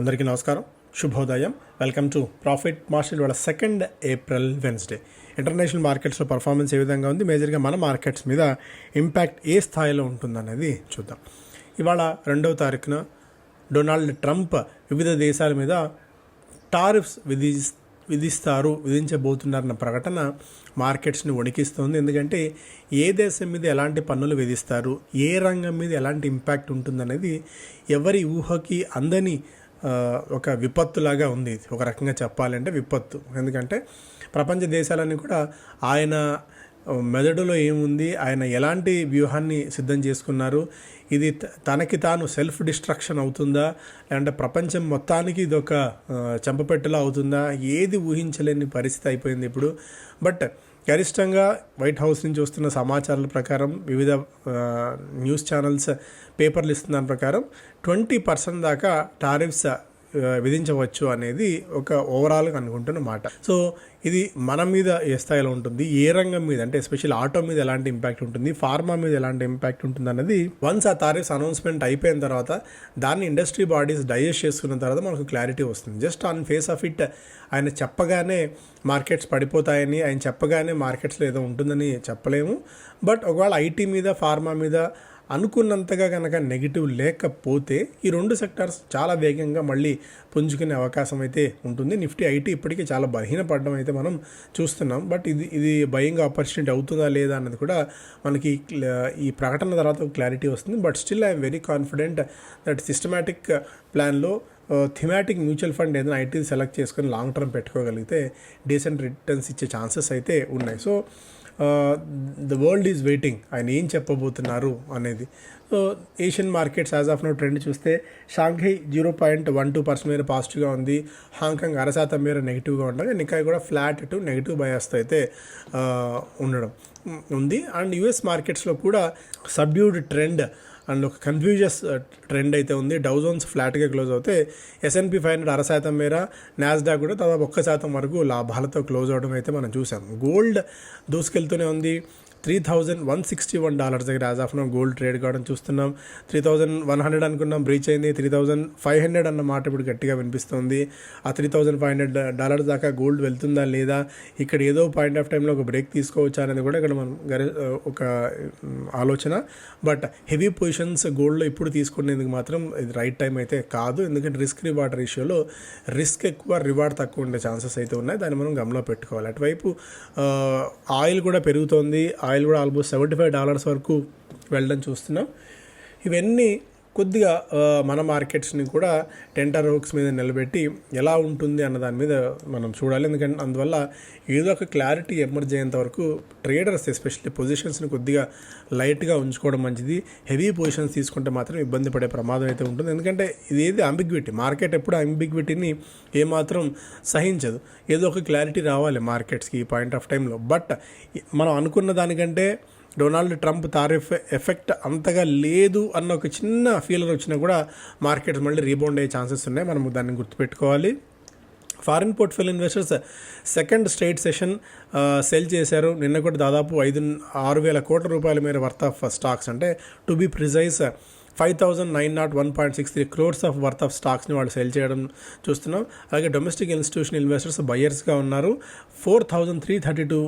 అందరికీ నమస్కారం శుభోదయం వెల్కమ్ టు ప్రాఫిట్ మార్షల్ వాళ్ళ సెకండ్ ఏప్రిల్ వెన్స్డే ఇంటర్నేషనల్ మార్కెట్స్లో పర్ఫార్మెన్స్ ఏ విధంగా ఉంది మేజర్గా మన మార్కెట్స్ మీద ఇంపాక్ట్ ఏ స్థాయిలో ఉంటుందనేది చూద్దాం ఇవాళ రెండవ తారీఖున డొనాల్డ్ ట్రంప్ వివిధ దేశాల మీద టారిఫ్స్ విధి విధిస్తారు విధించబోతున్నారన్న ప్రకటన మార్కెట్స్ని వణికిస్తుంది ఎందుకంటే ఏ దేశం మీద ఎలాంటి పన్నులు విధిస్తారు ఏ రంగం మీద ఎలాంటి ఇంపాక్ట్ ఉంటుందనేది ఎవరి ఊహకి అందని ఒక విపత్తులాగా ఉంది ఒక రకంగా చెప్పాలంటే విపత్తు ఎందుకంటే ప్రపంచ దేశాలన్నీ కూడా ఆయన మెదడులో ఏముంది ఆయన ఎలాంటి వ్యూహాన్ని సిద్ధం చేసుకున్నారు ఇది తనకి తాను సెల్ఫ్ డిస్ట్రక్షన్ అవుతుందా లేదంటే ప్రపంచం మొత్తానికి ఇది ఒక అవుతుందా ఏది ఊహించలేని పరిస్థితి అయిపోయింది ఇప్పుడు బట్ గరిష్టంగా వైట్ హౌస్ నుంచి వస్తున్న సమాచారాల ప్రకారం వివిధ న్యూస్ ఛానల్స్ పేపర్లు ఇస్తున్న దాని ప్రకారం ట్వంటీ పర్సెంట్ దాకా టారిఫ్స్ విధించవచ్చు అనేది ఒక ఓవరాల్గా అనుకుంటున్న మాట సో ఇది మన మీద ఏ స్థాయిలో ఉంటుంది ఏ రంగం మీద అంటే ఎస్పెషల్ ఆటో మీద ఎలాంటి ఇంపాక్ట్ ఉంటుంది ఫార్మా మీద ఎలాంటి ఇంపాక్ట్ ఉంటుంది అన్నది వన్స్ ఆ తారీఫ్స్ అనౌన్స్మెంట్ అయిపోయిన తర్వాత దాన్ని ఇండస్ట్రీ బాడీస్ డైజెస్ట్ చేసుకున్న తర్వాత మనకు క్లారిటీ వస్తుంది just on face of it ఆయన చెప్పగానే మార్కెట్స్ పడిపోతాయని ఆయన చెప్పగానే మార్కెట్స్లో ఏదో ఉంటుందని చెప్పలేము బట్ ఒకవేళ ఐటీ మీద ఫార్మా మీద అనుకున్నంతగా కనుక నెగిటివ్ లేకపోతే ఈ రెండు సెక్టార్స్ చాలా వేగంగా మళ్ళీ పుంజుకునే అవకాశం అయితే ఉంటుంది నిఫ్టీ ఐటీ ఇప్పటికీ చాలా బలహీనపడడం అయితే మనం చూస్తున్నాం బట్ ఇది ఇది భయంగా ఆపర్చునిటీ అవుతుందా లేదా అన్నది కూడా మనకి ఈ ప్రకటన తర్వాత క్లారిటీ వస్తుంది but still I'm very confident that systematic ప్లాన్లో థిమాటిక్ మ్యూచువల్ ఫండ్ ఏదైనా ఐటీ సెలెక్ట్ చేసుకొని లాంగ్ టర్మ్ పెట్టుకోగలిగితే డీసెంట్ రిటర్న్స్ ఇచ్చే ఛాన్సెస్ అయితే ఉన్నాయి so the world is waiting ఆయన ఏం చెప్పబోతున్నారు అనేది so Asian markets as of now trend చూస్తే Shanghai zero point one two percent మీద పాజిటివ్గా ఉంది హాంకాంగ్ అరశాతం మీద నెగిటివ్గా ఉండగా నికాయ్ కూడా ఫ్లాట్ టు నెగిటివ్ బయాస్తో అయితే ఉండడం ఉంది అండ్ యుఎస్ మార్కెట్స్లో కూడా సబ్డ్యూడ్ ట్రెండ్ అండ్ ఒక కన్ఫ్యూజియస్ ట్రెండ్ uh, అయితే ఉంది జోన్స్ ఫ్లాట్గా క్లోజ్ అవుతే ఎస్ఎన్పి ఫైవ్ హండ్రెడ్ అర శాతం మేర నాస్డా కూడా దాదాపు ఒక్క శాతం వరకు లాభాలతో క్లోజ్ అవడం అయితే మనం చూసాం గోల్డ్ దూసుకెళ్తూనే ఉంది three thousand one sixty one dollars దగ్గర as of now gold trade కావడం చూస్తున్నాం త్రీ థౌజండ్ వన్ హండ్రెడ్ అనుకున్నాం బ్రీచ్ అయింది త్రీ థౌజండ్ ఫైవ్ హండ్రెడ్ అన్న మాట ఇప్పుడు గట్టిగా వినిపిస్తుంది ఆ three thousand five hundred dollars దాకా గోల్డ్ వెళ్తుందా లేదా ఇక్కడ ఏదో పాయింట్ ఆఫ్ టైంలో ఒక బ్రేక్ తీసుకోవచ్చా అనేది కూడా ఇక్కడ మనం గరి ఒక ఆలోచన బట్ హెవీ పొజిషన్స్ గోల్డ్లో ఇప్పుడు తీసుకునేందుకు మాత్రం ఇది రైట్ టైం అయితే కాదు ఎందుకంటే రిస్క్ రివార్డ్ రేషియోలో రిస్క్ ఎక్కువ రివార్డ్ తక్కువ ఉండే ఛాన్సెస్ అయితే ఉన్నాయి దాన్ని మనం గమలో పెట్టుకోవాలి అటువైపు ఆయిల్ కూడా పెరుగుతోంది ఆయిల్ కూడా ఆల్మోస్ట్ సెవెంటీ ఫైవ్ డాలర్స్ వరకు వెళ్ళడం చూస్తున్నాం ఇవన్నీ కొద్దిగా మన మార్కెట్స్ని కూడా టెంటర్ హోక్స్ మీద నిలబెట్టి ఎలా ఉంటుంది అన్న దాని మీద మనం చూడాలి ఎందుకంటే అందువల్ల ఏదో ఒక క్లారిటీ ఎమర్జ్ అయ్యేంత వరకు ట్రేడర్స్ ఎస్పెషల్లీ పొజిషన్స్ని కొద్దిగా లైట్గా ఉంచుకోవడం మంచిది హెవీ పొజిషన్స్ తీసుకుంటే మాత్రం ఇబ్బంది పడే ప్రమాదం అయితే ఉంటుంది ఎందుకంటే ఇది ఏది అంబిగ్విటీ మార్కెట్ ఎప్పుడు అంబిగ్విటీని ఏమాత్రం సహించదు ఏదో ఒక క్లారిటీ రావాలి మార్కెట్స్కి ఈ పాయింట్ ఆఫ్ టైంలో బట్ మనం అనుకున్న దానికంటే డొనాల్డ్ ట్రంప్ తారీఫ్ ఎఫెక్ట్ అంతగా లేదు అన్న ఒక చిన్న ఫీలర్ వచ్చినా కూడా మార్కెట్స్ మళ్ళీ రీబౌండ్ అయ్యే ఛాన్సెస్ ఉన్నాయి మనం దాన్ని గుర్తుపెట్టుకోవాలి foreign portfolio investors second straight session sell చేశారు నిన్న కూడా దాదాపు ఐదు ఆరు వేల కోట్ల రూపాయల మేర వర్త్ ఆఫ్ స్టాక్స్ అంటే to be precise five thousand nine naught one point six three crores of worth of స్టాక్స్ని వాళ్ళు సెల్ చేయడం చూస్తున్నాం అలాగే డొమెస్టిక్ ఇన్స్టిట్యూషన్ ఇన్వెస్టర్స్ బయర్స్గా ఉన్నారు four thousand three thirty two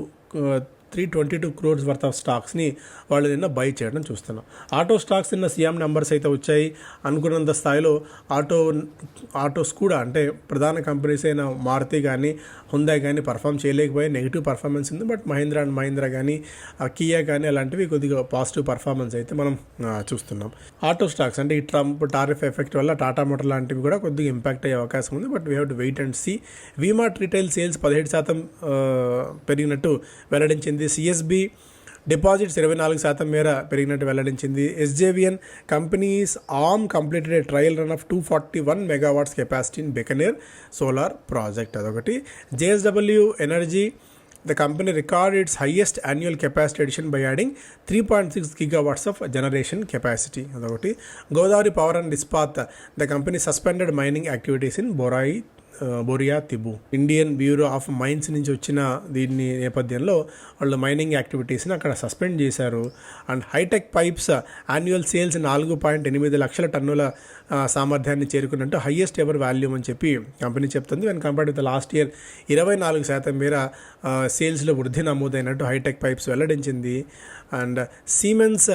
three twenty two crores worth of స్టాక్స్ని వాళ్ళు నిన్న buy చేయడం చూస్తున్నాం ఆటో స్టాక్స్ నిన్న సీఎం నెంబర్స్ అయితే వచ్చాయి అనుకున్నంత స్థాయిలో ఆటో ఆటోస్ కూడా అంటే ప్రధాన కంపెనీస్ అయిన మారుతి కానీ హుందా కానీ పర్ఫామ్ చేయలేకపోయి నెగిటివ్ పర్ఫార్మెన్స్ ఉంది బట్ మహీంద్రా అండ్ మహీంద్రా కానీ కియా కానీ అలాంటివి కొద్దిగా పాజిటివ్ పర్ఫార్మెన్స్ అయితే మనం చూస్తున్నాం ఆటో స్టాక్స్ అంటే ఈ ట్రంప్ టారిఫ్ ఎఫెక్ట్ వల్ల టాటా మోటార్ లాంటివి కూడా కొద్దిగా ఇంపాక్ట్ అయ్యే అవకాశం ఉంది but we have to wait and see VMart retail sales పదిహేడు శాతం పెరిగినట్టు వెల్లడించింది పెరిగింది సిఎస్బి డిపాజిట్స్ ఇరవై నాలుగు శాతం మేర పెరిగినట్టు వెల్లడించింది SJVN company's arm completed trial run of two forty one megawatts capacity in Bikaner solar project అదొకటి JSW Energy the company record its highest annual capacity addition by adding three point six gigawatts of generation capacity అదొకటి Godavari Power and Ispat the company suspended mining activities in Borai Boria Tibu Indian Bureau of Mines నుంచి వచ్చిన దీని నేపథ్యంలో వాళ్ళు mining యాక్టివిటీస్ని అక్కడ suspend చేశారు and Hitech Pipes annual sales నాలుగు point ఎనిమిది లక్షల టన్నుల సామర్థ్యాన్ని చేరుకున్నట్టు హయ్యెస్ట్ ఎవర్ వాల్యూ అని చెప్పి కంపెనీ చెప్తుంది when compared with last year ఇరవై నాలుగు శాతం మేర సేల్స్లో వృద్ధి నమోదైనట్టు హైటెక్ పైప్స్ వెల్లడించింది and Siemens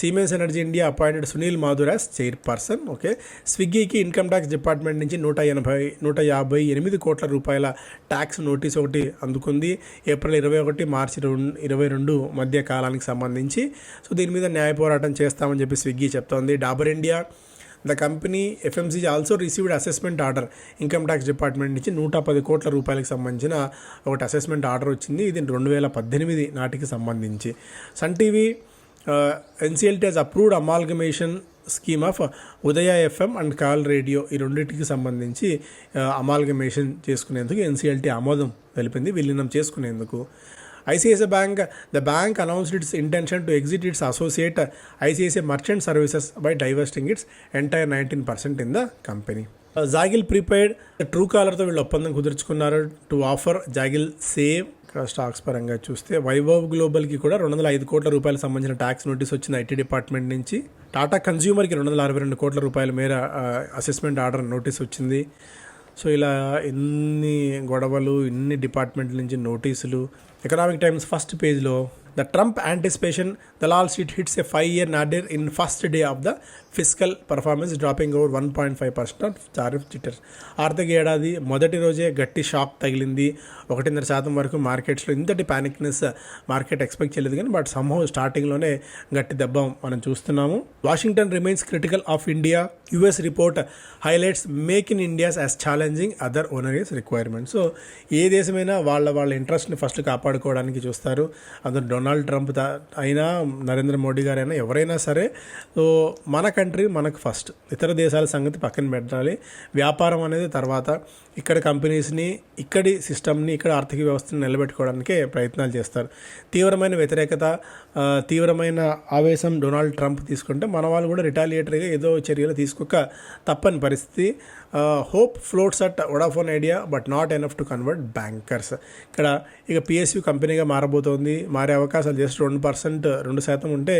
Siemens Energy India appointed Sunil Mathur as chairperson okay స్విగ్గీకి income tax department నుంచి నూట ఎనభై నూట యాభై ఎనిమిది కోట్ల రూపాయల ట్యాక్స్ నోటీస్ ఒకటి అందుకుంది ఏప్రిల్ ఇరవై ఒకటి మార్చి ఇరవై రెండు మధ్య కాలానికి సంబంధించి సో దీని మీద న్యాయ పోరాటం చేస్తామని చెప్పి స్విగ్గీ చెప్తోంది Dabur India the company FMCG also received assessment order income tax department నుంచి నూట పది కోట్ల రూపాయలకు సంబంధించిన ఒకటి అసెస్మెంట్ ఆర్డర్ వచ్చింది ఇది రెండు వేల పద్దెనిమిది నాటికి సంబంధించి Sun TV NCLT has approved amalgamation scheme of Udaya FM and Kal Radio ఈ రెండింటికి సంబంధించి అమాల్గమేషన్ uh, చేసుకునేందుకు ఎన్సీఎల్టీ ఆమోదం తెలిపింది విలీనం చేసుకునేందుకు ICICI bank the bank announced its intention to exit its associate ICICI merchant services by divesting its entire nineteen percent in the company Zaggle prepaid true కాలర్తో వీళ్ళు ఒప్పందం కుదుర్చుకున్నారు to offer Zaggle save stocks పరంగా చూస్తే వైభవ్ గ్లోబల్కి కూడా రెండు వందల ఐదు కోట్ల రూపాయలకు సంబంధించిన ట్యాక్స్ నోటీస్ వచ్చింది ఐటీ డిపార్ట్మెంట్ నుంచి టాటా కన్జ్యూమర్కి రెండు వందల అరవై రెండు కోట్ల రూపాయల మేర అసెస్మెంట్ ఆర్డర్ నోటీస్ వచ్చింది సో ఇలా ఎన్ని గొడవలు ఇన్ని డిపార్ట్మెంట్ల నుంచి నోటీసులు ఎకనామిక్ టైమ్స్ ఫస్ట్ పేజ్లో the Trump anticipation Dalal Wall hits hits five year year in first day of the the fiscal performance dropping out one point five percent tariff jitters ఆర్థిక ఏడాది మొదటి రోజే గట్టి షాక్ తగిలింది ఒకటిన్నర శాతం వరకు మార్కెట్స్లో ఇంతటి ప్యానిక్నెస్ మార్కెట్ ఎక్స్పెక్ట్ చేయలేదు కానీ బట్ సమ్హౌ స్టార్టింగ్లోనే గట్టి దెబ్బ మనం చూస్తున్నాము Washington remains critical of India US report highlights make in India's as challenging other onerous requirement so ఏ దేశమైనా వాళ్ళ వాళ్ళ ఇంట్రెస్ట్ని ఫస్ట్ కాపాడుకోవడానికి చూస్తారు అందులో డొనాల్డ్ ట్రంప్ అయినా నరేంద్ర మోడీ గారైనా ఎవరైనా సరే సో మన కంట్రీ మనకు ఫస్ట్ ఇతర దేశాల సంగతి పక్కన పెట్టాలి వ్యాపారం అనేది తర్వాత ఇక్కడ కంపెనీస్ని ఇక్కడి సిస్టమ్ని ఇక్కడ ఆర్థిక వ్యవస్థను నిలబెట్టుకోవడానికే ప్రయత్నాలు చేస్తారు తీవ్రమైన వ్యతిరేకత తీవ్రమైన ఆవేశం డొనాల్డ్ ట్రంప్ తీసుకుంటే మన వాళ్ళు కూడా రిటాలియేటరీగా ఏదో చర్యలు తీసుకోక తప్పని పరిస్థితి hope floats at Vodafone Idea but not enough to convert bankers ఇక్కడ ఇక పిఎస్యు కంపెనీగా మారబోతోంది మారే అవకాశాలు జస్ట్ రెండు పర్సెంట్ రెండు శాతం ఉంటే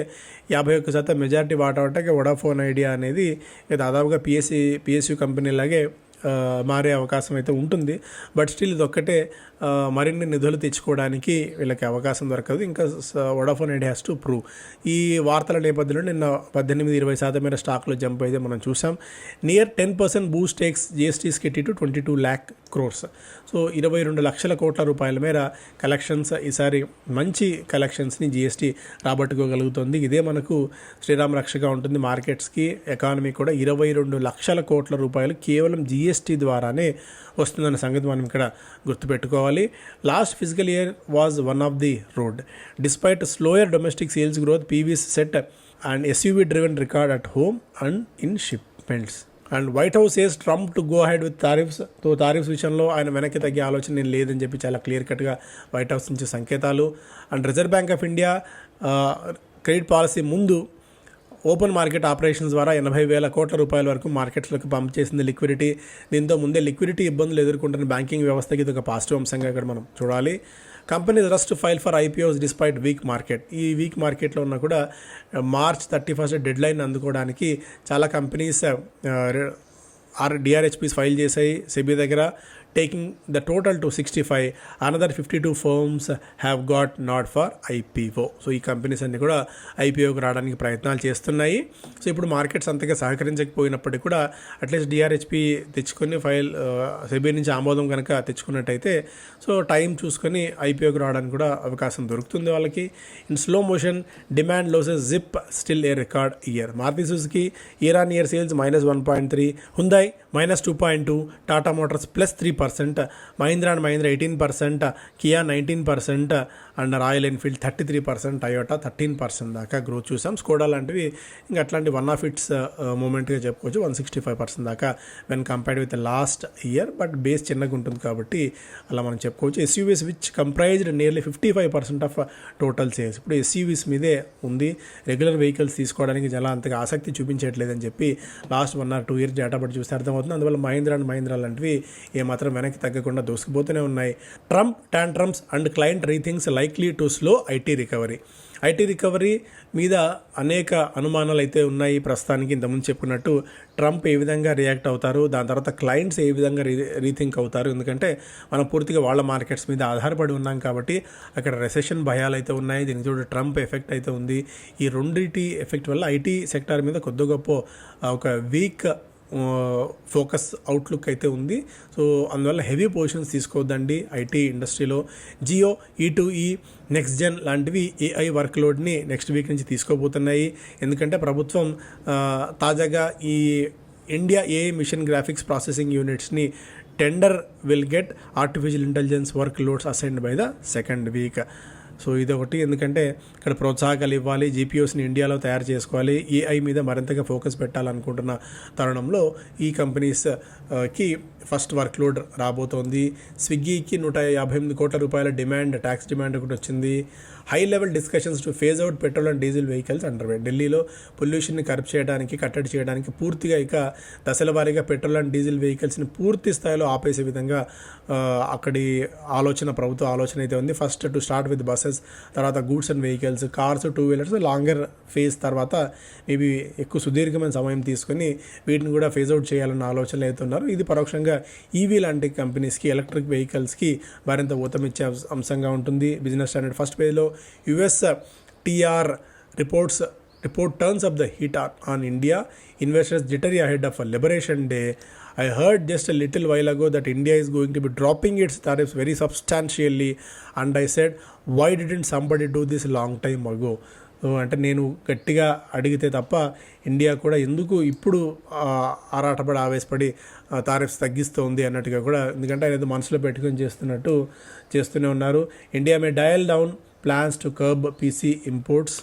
యాభై ఒక్క శాతం మెజారిటీ వాటా వడాఫోన్ ఐడియా అనేది దాదాపుగా పిఎస్సి పిఎస్యు కంపెనీ లాగే మారే అవకాశం అయితే ఉంటుంది బట్ స్టిల్ ఇదొక్కటే మరిన్ని నిధులు తెచ్చుకోవడానికి వీళ్ళకి అవకాశం దొరకదు ఇంకా Vodafone Idea has to prove ఈ వార్తల నేపథ్యంలో నిన్న పద్దెనిమిది ఇరవై శాతం మీద స్టాక్లో జంప్ అయితే మనం చూసాం near ten percent boost takes GST's kitty to twenty two lakh crores so ఇరవై రెండు లక్షల కోట్ల రూపాయల మేర కలెక్షన్స్ ఈసారి మంచి కలెక్షన్స్ని జిఎస్టీ రాబట్టుకోగలుగుతుంది ఇదే మనకు శ్రీరామ రక్షగా ఉంటుంది మార్కెట్స్కి ఎకానమీ కూడా ఇరవై రెండు లక్షల కోట్ల రూపాయలు కేవలం జిఎస్టీ జిఎస్టీ ద్వారానే వస్తుందన్న సంగతి మనం ఇక్కడ గుర్తుపెట్టుకోవాలి last fiscal year was one of the road despite slower domestic sales growth PVs set and SUV driven record at home and in shipments and White House as Trump to go head with tariffs తో tariffs విషయంలో ఆయన వెనక్కి తగ్గే ఆలోచన నేను లేదని చెప్పి చాలా క్లియర్ కట్గా వైట్ హౌస్ నుంచి సంకేతాలు and reserve bank of India credit policy ముందు ఓపెన్ మార్కెట్ ఆపరేషన్ ద్వారా ఎనభై వేల కోట్ల రూపాయల వరకు మార్కెట్లకు పంప్ చేసింది లిక్విడిటీ దీంతో ముందే లిక్విడిటీ ఇబ్బందులు ఎదుర్కొంటున్న బ్యాంకింగ్ వ్యవస్థకి ఇది ఒక పాజిటివ్ అంశంగా ఇక్కడ మనం చూడాలి company rush file for IPOs despite weak market ఈ వీక్ మార్కెట్లో ఉన్న కూడా March thirty first deadline అందుకోవడానికి చాలా కంపెనీస్ ఆర్ డిఆర్హెచ్పీస్ ఫైల్ చేశాయి సెబీ దగ్గర taking the total the sixty five another fifty two firms have got not for IPO so ఈ companies అన్నీ కూడా ఐపీఓకి రావడానికి ప్రయత్నాలు చేస్తున్నాయి సో ఇప్పుడు మార్కెట్స్ అంతగా సహకరించకపోయినప్పటికీ కూడా at least D R H P తెచ్చుకొని ఫైల్ సెబీ uh, నుంచి ఆమోదం కనుక తెచ్చుకున్నట్టయితే సో టైం చూసుకొని ఐపీఓకి రావడానికి కూడా అవకాశం దొరుకుతుంది వాళ్ళకి in slow motion demand loses zip still a record year Maruti Suzuki year on year sales minus one point three Hyundai minus 2.2%, Tata Motors plus 3%, Mahindra and Mahindra 18%, Kia 19%, and Royal Enfield thirty three percent Toyota thirteen percent దాకా growth చూసాం Skoda లాంటివి ఇంకా అట్లాంటి one of its మూమెంట్గా చెప్పుకోవచ్చు one sixty five percent దాకా when compared with last year but base చిన్నగా ఉంటుంది కాబట్టి అలా మనం చెప్పుకోవచ్చు SUVs which comprised nearly fifty five percent of total sales ఇప్పుడు ఎస్యూవీస్ మీదే ఉంది రెగ్యులర్ వెహికల్స్ తీసుకోవడానికి చాలా అంతగా ఆసక్తి చూపించట్లేదని చెప్పి last one or two years data బట్టి చూస్తే అర్థమవుతుంది అందువల్ల మహీంద్రా అండ్ మహీంద్రా లాంటివి ఏమాత్రం వెనక్కి తగ్గకుండా దూసుకుపోతూనే ఉన్నాయి Trump tantrums and client rethinks life likely to slow IT recovery IT recovery మీద అనేక అనుమానాలు అయితే ఉన్నాయి ప్రస్తుతానికి ఇంతకుముందు చెప్పుకున్నట్టు ట్రంప్ ఏ విధంగా రియాక్ట్ అవుతారు దాని తర్వాత క్లయింట్స్ ఏ విధంగా రీ రీథింక్ అవుతారు ఎందుకంటే మనం పూర్తిగా వాళ్ళ మార్కెట్స్ మీద ఆధారపడి ఉన్నాం కాబట్టి అక్కడ రెసెషన్ భయాలు అయితే ఉన్నాయి దీనికి చూడ ట్రంప్ ఎఫెక్ట్ అయితే ఉంది ఈ రెండింటి ఎఫెక్ట్ వల్ల ఐటీ సెక్టార్ మీద కొద్ది గొప్ప ఒక వీక్ ఫోకస్ అవుట్లుక్ అయితే ఉంది సో అందువల్ల హెవీ పొజిషన్స్ తీసుకోవద్దండి ఐటీ ఇండస్ట్రీలో Jio E two E next gen లాంటివి ఏఐ వర్క్ లోడ్ని నెక్స్ట్ వీక్ నుంచి తీసుకోబోతున్నాయి ఎందుకంటే ప్రభుత్వం తాజాగా ఈ India AI mission graphics processing యూనిట్స్ని tender will get artificial intelligence workloads assign by the second week so ఇదొకటి ఎందుకంటే ఇక్కడ ప్రోత్సాహకాలు ఇవ్వాలి జీపీఓస్ని ఇండియాలో తయారు చేసుకోవాలి ఏఐ మీద మరింతగా ఫోకస్ పెట్టాలనుకుంటున్న తరుణంలో ఈ కంపెనీస్కి ఫస్ట్ వర్క్ లోడ్ రాబోతోంది స్విగ్గీకి నూట యాభై ఎనిమిది కోట్ల రూపాయల డిమాండ్ ట్యాక్స్ డిమాండ్ ఒకటి వచ్చింది high level discussions to phase out petrol and diesel vehicles underway ఢిల్లీలో పొల్యూషన్ని కరప్ చేయడానికి కట్టడి చేయడానికి పూర్తిగా ఇక దశల వారీగా పెట్రోల్ అండ్ డీజిల్ వెహికల్స్ని పూర్తి స్థాయిలో ఆపేసే విధంగా అక్కడి ఆలోచన ప్రభుత్వ ఆలోచన అయితే ఉంది first to start with buses తర్వాత goods and vehicles cars two wheelers longer phase తర్వాత మేబీ ఎక్కువ సుదీర్ఘమైన సమయం తీసుకొని వీటిని కూడా ఫేజ్ అవుట్ చేయాలన్న ఆలోచనలు అవుతున్నారు ఇది పరోక్షంగా ముఖ్యంగా ఈవీ e లాంటి కంపెనీస్కి ఎలక్ట్రిక్ వెహికల్స్కి మరింత ఊతమిచ్చే అంశంగా ఉంటుంది బిజినెస్ స్టాండర్డ్ ఫస్ట్ పేజ్లో USTR reports report turns off the heat on India investors jittery ahead of Liberation Day I heard just a little while ago that India is going to be dropping its tariffs very substantially and I said why didn't somebody do this long time ago అంటే నేను గట్టిగా అడిగితే తప్ప India కూడా ఎందుకు ఇప్పుడు ఆరాటపడి ఆవేశపడి tariffs తగ్గిస్తుంది అన్నట్టుగా కూడా ఎందుకంటే ఆయన మనసులో పెట్టుకొని చేస్తున్నట్టు చేస్తూనే ఉన్నారు India may dial down plans to curb PC imports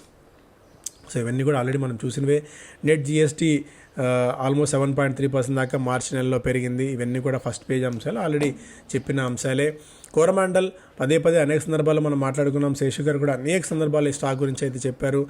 so ఇవన్నీ కూడా ఆల్రెడీ మనం చూసినవే net GST almost seven point three percent దాకా మార్చి నెలలో పెరిగింది ఇవన్నీ కూడా ఫస్ట్ పేజ్ అంశాలు ఆల్రెడీ చెప్పిన అంశాలే కోరమాండల్ పదే పదే అనేక సందర్భాల్లో మనం మాట్లాడుకున్నాం గారు కూడా అనేక సందర్భాలు ఈ స్టాక్ గురించి అయితే చెప్పారు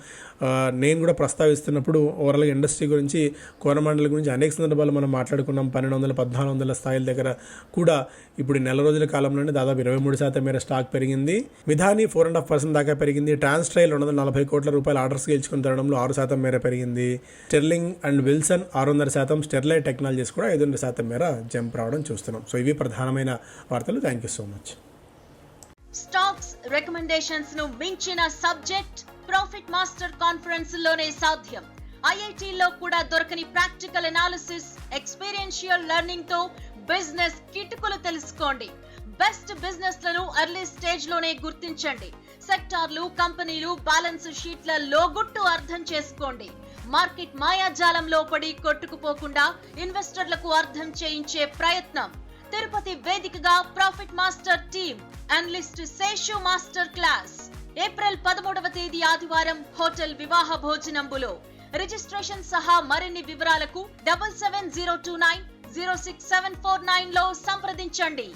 నేను కూడా ప్రస్తావిస్తున్నప్పుడు ఓవరాల్గా ఇండస్ట్రీ గురించి కోరమాండల్ గురించి అనేక సందర్భాలు మనం మాట్లాడుకున్నాం పన్నెండు వందల పద్నాలుగు వందల స్థాయిల దగ్గర కూడా ఇప్పుడు నెల రోజుల కాలంలోనే దాదాపు ఇరవై మూడు శాతం మేర స్టాక్ పెరిగింది విధాని ఫోర్ అండ్ హాఫ్ పర్సెంట్ దాకా పెరిగింది ట్రాన్స్ ట్రైల్ రెండు వందల నలభై కోట్ల రూపాయలు ఆర్డర్స్ గెలుచుకుని తరడంలో ఆరు శాతం మేర పెరిగింది స్టెర్లింగ్ అండ్ విల్సన్ ఆరు వందల శాతం స్టెర్లైట్ టెక్నాలజీస్ కూడా ఐదు వందల శాతం మేర జంప్ రావడం చూస్తున్నాం సో ఇవి ప్రధానమైన వార్తలు thank you so much stocks recommendations ను మించిన సబ్జెక్ట్ ప్రాఫిట్ మాస్టర్ కాన్ఫరెన్స్ లోనే సాధ్యం ఐఐటిలో కూడా దొరకని ప్రాక్టికల్ ఎనాలిసిస్ ఎక్స్పీరియన్షియల్ లెర్నింగ్ తో బిజినెస్ కిటుకులు తెలుసుకోండి బెస్ట్ బిజినెస్ లను ఎర్లీ స్టేజ్ లోనే గుర్తించండి సెక్టార్లు కంపెనీలు బ్యాలెన్స్ షీట్ల లోగుట్టు అర్థం చేసుకోండి మార్కెట్ మాయాజాలంలో పడి కొట్టుకుపోకుండా ఇన్వెస్టర్లకు అర్థం చేయించే ప్రయత్నం తిరుపతి వేదికగా profit master team analyst Seshu master class April పదమూడవ తేదీ ఆదివారం హోటల్ వివాహ భోజనంబులో రిజిస్ట్రేషన్ సహా మరిన్ని వివరాలకు double seven zero two nine zero six seven four nine లో సంప్రదించండి